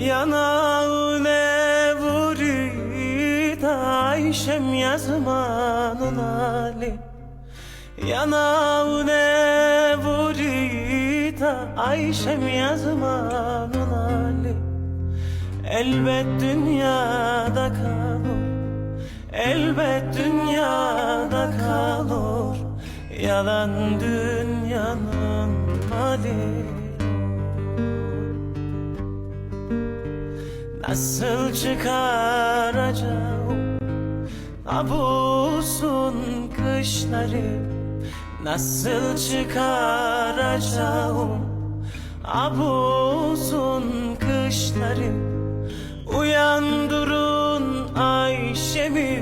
Yanağına vurit Ayşem yazmanın hali? Yanağına vurit Ayşem yazmanın hali? Elbet dünyada kalır Elbet dünyada kalır. Yalan dünyanın mali Nasıl çıkaracağım? Abusun kışları. Nasıl çıkaracağım? Abusun kışları. Uyandırın Ayşe'mi.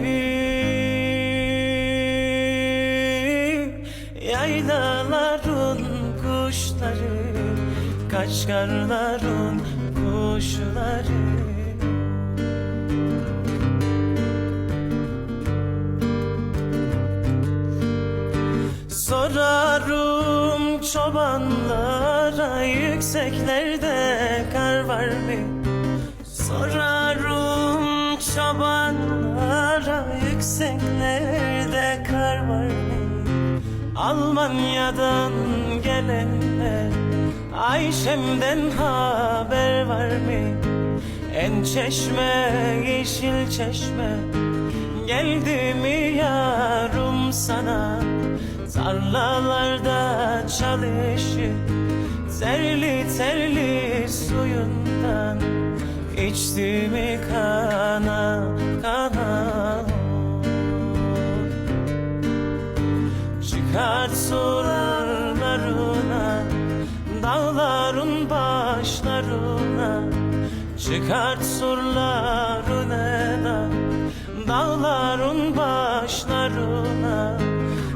Yaylaların kuşları Kaçkarların kuşları Sorarım çobanlara yükseklerde kar var mı? Sorarım çobanlara yükseklerde kar var mı? Almanya'dan gelenler Ayşem'den haber var mı? En çeşme yeşil çeşme. Geldi mi yarım sana? Tarlalarda çalışıp Terli terli suyundan İçti mi kana kana? Çıkart surlarına Dağların başlarına Çıkart surlarına da. Dağların başlarına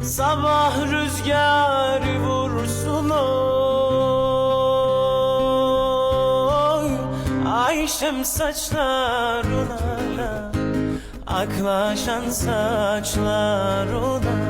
Sabah rüzgarı vursun oy. Ayşem saçlarına Aklaşan saçlarına